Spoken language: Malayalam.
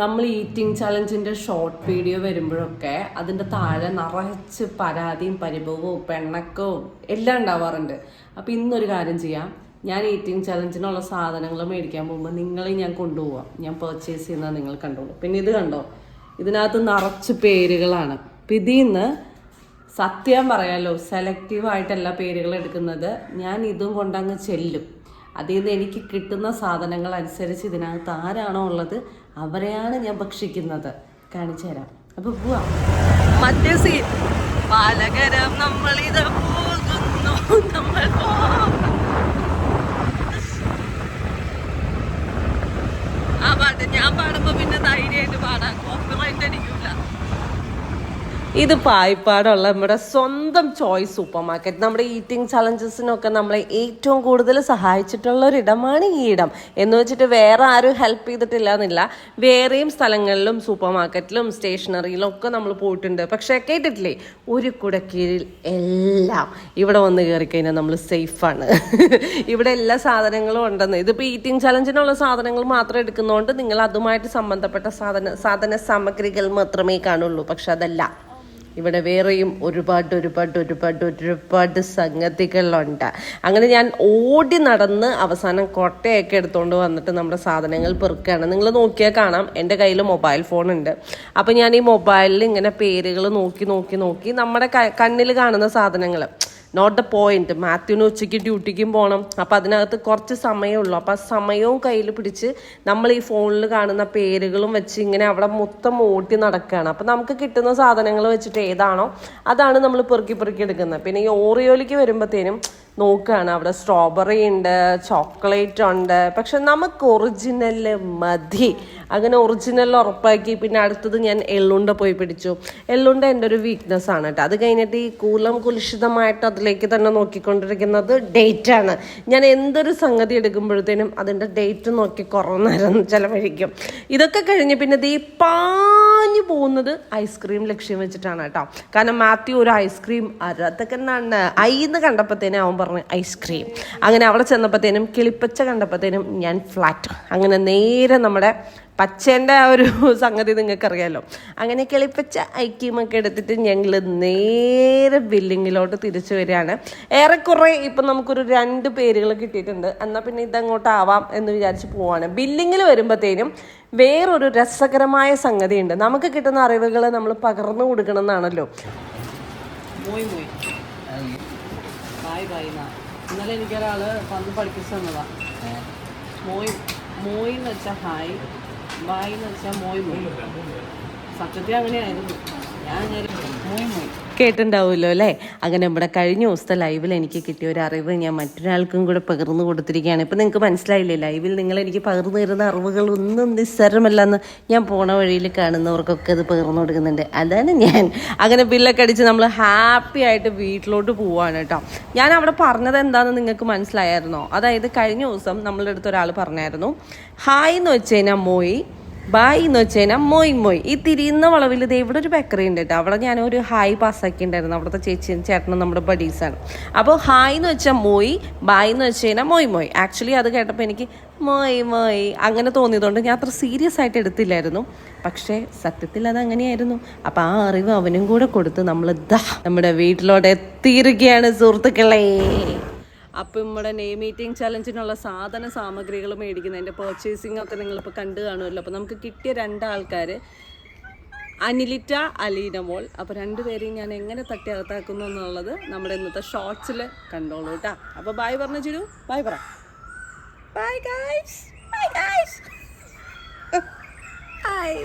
നമ്മൾ ഈറ്റിംഗ് ചലഞ്ചിന്റെ ഷോർട്ട് വീഡിയോ വരുമ്പോഴൊക്കെ അതിന്റെ താഴെ നിറച്ച് പരാതിയും പരിഭവവും പെണ്ണക്കവും എല്ലാം ഉണ്ടാവാറുണ്ട്. അപ്പൊ ഇന്നൊരു കാര്യം ചെയ്യാം. ഞാൻ ഈറ്റിംഗ് ചലഞ്ചിനുള്ള സാധനങ്ങൾ മേടിക്കാൻ പോകുമ്പോൾ നിങ്ങളെ ഞാൻ കൊണ്ടുപോവാം. ഞാൻ പർച്ചേസ് ചെയ്യുന്നത് നിങ്ങൾ കണ്ടോളൂ. പിന്നെ ഇത് കണ്ടോ? ഇതിനകത്ത് നിറച്ച് പേരുകളാണ്. അപ്പം സത്യം പറയാലോ സെലക്റ്റീവായിട്ടല്ല പേരുകൾ എടുക്കുന്നത്. ഞാൻ ഇതും കൊണ്ടങ്ങ് ചെല്ലും. അതിൽ നിന്ന് എനിക്ക് കിട്ടുന്ന സാധനങ്ങൾ അനുസരിച്ച് ഇതിനകത്ത് ആരാണോ ഉള്ളത് അവരെയാണ് ഞാൻ ഭക്ഷിക്കുന്നത്. കാണിച്ചു തരാം. അപ്പൊ പോവാ. മറ്റേ സീൻ പാലകരം നമ്മൾ പോകുന്നു. നമ്മൾ ഇത് പായിപ്പാടുള്ള നമ്മുടെ സ്വന്തം ചോയ്സ് സൂപ്പർ മാർക്കറ്റ് നമ്മുടെ ഈറ്റിംഗ് ചലഞ്ചസിനൊക്കെ നമ്മളെ ഏറ്റവും കൂടുതൽ സഹായിച്ചിട്ടുള്ള ഒരു ഇടമാണ് ഈ ഇടം. എന്ന് വെച്ചിട്ട് വേറെ ആരും ഹെൽപ്പ് ചെയ്തിട്ടില്ല എന്നില്ല വേറെയും സ്ഥലങ്ങളിലും സൂപ്പർ മാർക്കറ്റിലും സ്റ്റേഷനറിയിലും ഒക്കെ നമ്മൾ പോയിട്ടുണ്ട്. പക്ഷേ കേട്ടിട്ടില്ലേ? ഒരു കുടക്കീഴിൽ എല്ലാം ഇവിടെ വന്ന് കയറി കഴിഞ്ഞാൽ നമ്മൾ സേഫാണ്. ഇവിടെ എല്ലാ സാധനങ്ങളും ഉണ്ടെന്ന്. ഇതിപ്പോൾ ഈറ്റിംഗ് ചലഞ്ചിനുള്ള സാധനങ്ങൾ മാത്രം എടുക്കുന്നതുകൊണ്ട് നിങ്ങൾ അതുമായിട്ട് സംബന്ധപ്പെട്ട സാധന സാധന സാമഗ്രികൾ മാത്രമേ കാണുള്ളൂ. പക്ഷെ അതല്ല. ഇവിടെ വേറെയും ഒരുപാട് ഒരുപാട് ഒരുപാട് ഒരുപാട് സംഗതികളുണ്ട്. അങ്ങനെ ഞാൻ ഓടി നടന്ന് അവസാനം കൊട്ടയൊക്കെ എടുത്തുകൊണ്ട് വന്നിട്ട് നമ്മുടെ സാധനങ്ങൾ പെറുക്കുകയാണ് നിങ്ങൾ നോക്കിയാൽ കാണാം എന്റെ കയ്യിൽ മൊബൈൽ ഫോൺ ഉണ്ട്. അപ്പം ഞാൻ ഈ മൊബൈലിൽ ഇങ്ങനെ പേരുകൾ നോക്കി നോക്കി നോക്കി നമ്മുടെ കണ്ണിൽ കാണുന്ന സാധനങ്ങൾ നോട്ട് ദ പോയിന്റ് മാത്യുവിന് ഉച്ചയ്ക്ക് ഡ്യൂട്ടിക്കും പോകണം അപ്പം അതിനകത്ത് കുറച്ച് സമയമുള്ളൂ അപ്പം ആ സമയവും കയ്യിൽ പിടിച്ച് നമ്മൾ ഈ ഫോണിൽ കാണുന്ന പേരുകളും വെച്ച് ഇങ്ങനെ അവിടെ മൊത്തം ഓട്ടി നടക്കുകയാണ് അപ്പം നമുക്ക് കിട്ടുന്ന സാധനങ്ങൾ വെച്ചിട്ട് ഏതാണോ അതാണ് നമ്മൾ പെറുക്കി പെറുക്കി എടുക്കുന്നത്. പിന്നെ ഈ ഓറിയോയിലേക്ക് വരുമ്പോഴത്തേനും നോക്കുകയാണ് അവിടെ സ്ട്രോബെറി ഉണ്ട് ചോക്ലേറ്റ് ഉണ്ട്. പക്ഷെ നമുക്ക് ഒറിജിനൽ മതി. അങ്ങനെ ഒറിജിനൽ ഉറപ്പാക്കി. പിന്നെ അടുത്തത് ഞാൻ എള്ളുണ്ട പോയി പിടിച്ചു. എള്ളുണ്ട എന്റെ ഒരു വീക്ക്നെസ് ആണ് കേട്ടോ. അത് കഴിഞ്ഞിട്ട് ഈ കൂലം കുലുഷിതമായിട്ട് അതിലേക്ക് തന്നെ നോക്കിക്കൊണ്ടിരിക്കുന്നത് ഡേറ്റ് ആണ്. ഞാൻ എന്തൊരു സംഗതി എടുക്കുമ്പോഴത്തേനും അതിന്റെ ഡേറ്റ് നോക്കി കുറേ നേരം ചിലവഴിക്കും. ഇതൊക്കെ കഴിഞ്ഞ് പിന്നെ ഈ പാഞ്ഞു പോകുന്നത് ഐസ്ക്രീം ലക്ഷ്യം വെച്ചിട്ടാണ് കേട്ടോ. കാരണം മാത്യു ഒരു ഐസ്ക്രീം അരത്തക്കനാണ് ഐന്ന് കണ്ടപ്പോഴത്തേനും അവൻ പറഞ്ഞു ഐസ്ക്രീം അങ്ങനെ അവിടെ ചെന്നപ്പോഴത്തേനും കിളിപ്പച്ച കണ്ടപ്പോഴത്തേനും ഞാൻ ഫ്ലാറ്റ് അങ്ങനെ നേരെ നമ്മുടെ പച്ചേന്റെ ആ ഒരു സംഗതി നിങ്ങൾക്കറിയാലോ. അങ്ങനെ കിളിപ്പച്ച ഐക്യമൊക്കെ എടുത്തിട്ട് ഞങ്ങൾ നേരെ ബില്ലിങ്ങിലോട്ട് തിരിച്ചു വരികയാണ്. ഏറെക്കുറെ ഇപ്പം നമുക്കൊരു രണ്ട് പേരുകൾ കിട്ടിയിട്ടുണ്ട്. എന്നാൽ പിന്നെ ഇതങ്ങോട്ടാവാം എന്ന് വിചാരിച്ച് പോവാണ്. ബില്ലിങ്ങിൽ വരുമ്പോഴത്തേനും വേറൊരു രസകരമായ സംഗതി ഉണ്ട് നമുക്ക് കിട്ടുന്ന അറിവുകൾ നമ്മൾ പകർന്നു കൊടുക്കണം എന്നാണല്ലോ ഇന്നലെ എനിക്കൊരാൾ വന്ന് പഠിപ്പിച്ചു തന്നതാ. മോയ് മോയ് എന്ന് വെച്ചാൽ ഹായ് ബായ് എന്ന് വെച്ചാൽ മോയ് മോയ്. സത്യത്തിൽ അങ്ങനെയായിരുന്നു. ഞാൻ മോയ് മോയ്. കേട്ടിട്ടുണ്ടാവുമല്ലോ അല്ലേ? അങ്ങനെ നമ്മുടെ കഴിഞ്ഞ ദിവസത്തെ ലൈവിൽ എനിക്ക് കിട്ടിയ ഒരു അറിവ് ഞാൻ മറ്റൊരാൾക്കും കൂടെ പകർന്നു കൊടുത്തിരിക്കുകയാണ്. ഇപ്പം നിങ്ങൾക്ക് മനസ്സിലായില്ലേ ലൈവിൽ നിങ്ങൾ എനിക്ക് പകർന്നു തരുന്ന അറിവുകൾ ഒന്നും നിസ്സാരമല്ലെന്ന് ഞാൻ പോണ വഴിയിൽ കാണുന്നവർക്കൊക്കെ അത് പകർന്നു കൊടുക്കുന്നുണ്ട്. അതാണ് ഞാൻ. അങ്ങനെ ബില്ലൊക്കെ അടിച്ച് നമ്മൾ ഹാപ്പി ആയിട്ട് വീട്ടിലോട്ട് പോവാണ് കേട്ടോ. ഞാൻ അവിടെ പറഞ്ഞത് എന്താണെന്ന് നിങ്ങൾക്ക് മനസ്സിലായിരുന്നോ അതായത് കഴിഞ്ഞ ദിവസം നമ്മളുടെ അടുത്ത് ഒരാൾ പറഞ്ഞായിരുന്നു ഹായ് എന്ന് വെച്ച് കഴിഞ്ഞാൽ മോയി ബായ് എന്ന് വെച്ച് കഴിഞ്ഞാൽ മൊയ് മൊയ് ഈ തിരിയുന്ന വളവിൽ ഇത് ഇവിടെ ഒരു ബേക്കറി ഉണ്ട് കേട്ടോ അവിടെ ഞാൻ ഒരു ഹായ് പാസ്സാക്കി ഉണ്ടായിരുന്നു അവിടുത്തെ ചേച്ചിയും ചേട്ടനും നമ്മുടെ ബഡീസാണ് അപ്പോൾ ഹായ് എന്ന് വെച്ചാൽ മൊയ് ബായ് എന്ന് വെച്ച് കഴിഞ്ഞാൽ മൊയ് മൊയ് ആക്ച്വലി അത് കേട്ടപ്പോൾ എനിക്ക് മൊയ് മൊയ് അങ്ങനെ തോന്നിയതുകൊണ്ട് ഞാൻ അത്ര സീരിയസ് ആയിട്ട് എടുത്തില്ലായിരുന്നു. പക്ഷേ സത്യത്തിൽ അത് അങ്ങനെയായിരുന്നു. അപ്പം ആ അറിവ് അവനും കൂടെ കൊടുത്ത് നമ്മൾ ദാ നമ്മുടെ വീട്ടിലോട്ട് എത്തിയിരിക്കുകയാണ് സുഹൃത്തുക്കളെ. അപ്പോൾ നമ്മുടെ നെയ് മീറ്റിംഗ് ചലഞ്ചിനുള്ള സാധന സാമഗ്രികൾ മേടിക്കുന്നത് എന്റെ പർച്ചേസിംഗ് ഒക്കെ നിങ്ങളിപ്പോൾ കണ്ടു കാണുമല്ലോ. അപ്പോൾ നമുക്ക് കിട്ടിയ രണ്ടാൾക്കാർ അനിലിറ്റ അലീന മോൾ. അപ്പോൾ രണ്ടുപേരെയും ഞാൻ എങ്ങനെ തട്ടി അകത്താക്കുന്നു എന്നുള്ളത് നമ്മുടെ ഇന്നത്തെ ഷോർട്സിൽ കണ്ടോളൂ കേട്ടോ. അപ്പോൾ ബായ് പറഞ്ഞു ചിരു ബായ് പറ. Bye guys bye guys hi